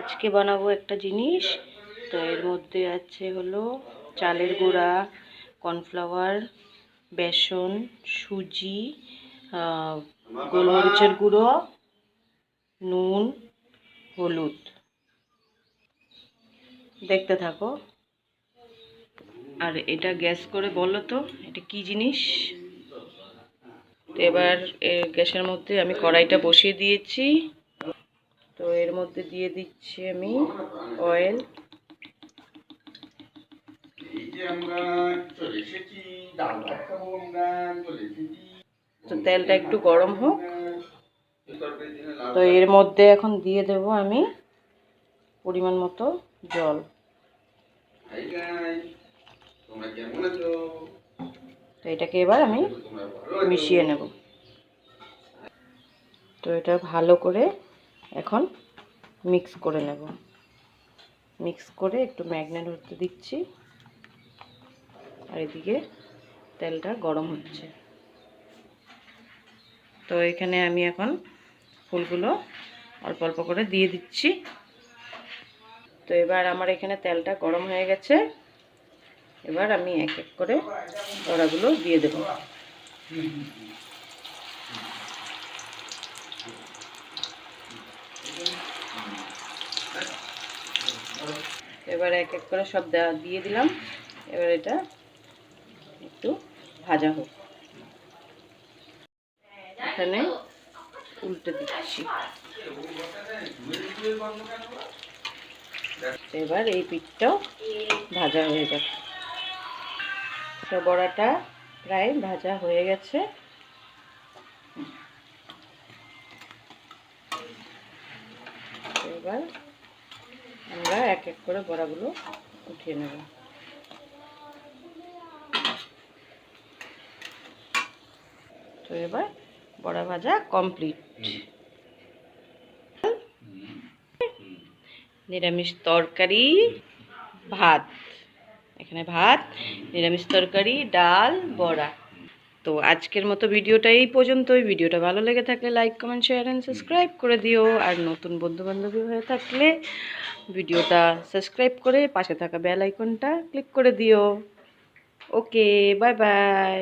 আজকে বানাবো একটা জিনিস। তো এর মধ্যে আছে হলো চালের গুঁড়া, কর্নফ্লাওয়ার, বেসন, সুজি গোলমরিচের গুঁড়ো, নুন, হলুদ। দেখতে থাকো। আর এটা গ্যাস করে বলো তো, এটা কি জিনিস? তো এবার গ্যাসের মধ্যে আমি কড়াইটা বসিয়ে দিয়েছি। তো এর মধ্যে দিয়ে দিচ্ছি আমি অয়েল তো তেলটা একটু গরম হোক। তো এর মধ্যে এখন দিয়ে দেব আমি পরিমাণ মতো জল। তো এটাকে এবার আমি মিশিয়ে নেব। তো এটা ভালো করে এখন মিক্স করে নেব। মিক্স করে একটু ম্যাগনেট হতে দিচ্ছি। আর এদিকে তেলটা গরম হচ্ছে। তো এখানে আমি এখন ফুলগুলো অল্প অল্প করে দিয়ে দিচ্ছি। তো এবার আমার এখানে তেলটা গরম হয়ে গেছে। এবার আমি এক এক করে বড়াগুলো দিয়ে দেবো। এবার এক এক করে সব দিয়ে দিলাম। এবার এটা একটু ভাজা হোক। এখানে উল্টে দিচ্ছি। এবার এই পিঠটাও ভাজা হয়ে যাবে তো বড়াটা প্রায় ভাজা হয়ে গেছে। এবার আমরা এক এক করে বড়াগুলো উঠিয়ে নেব। তো এবার বড়া ভাজা কমপ্লিট। নিরামিষ তরকারি, ভাত। এখানে ভাত, নিরামিষ তরকারি, ডাল, বড়া। তো আজকের মতো ভিডিওটা এই পর্যন্তই। ভিডিওটা ভালো লেগে থাকলে like comment share and subscribe করে দিও। আর নতুন বন্ধু বান্ধবী হয়ে থাকলে ভিডিওটা সাবস্ক্রাইব করে পাশে থাকা বেল আইকনটা ক্লিক করে দিও। Okay bye bye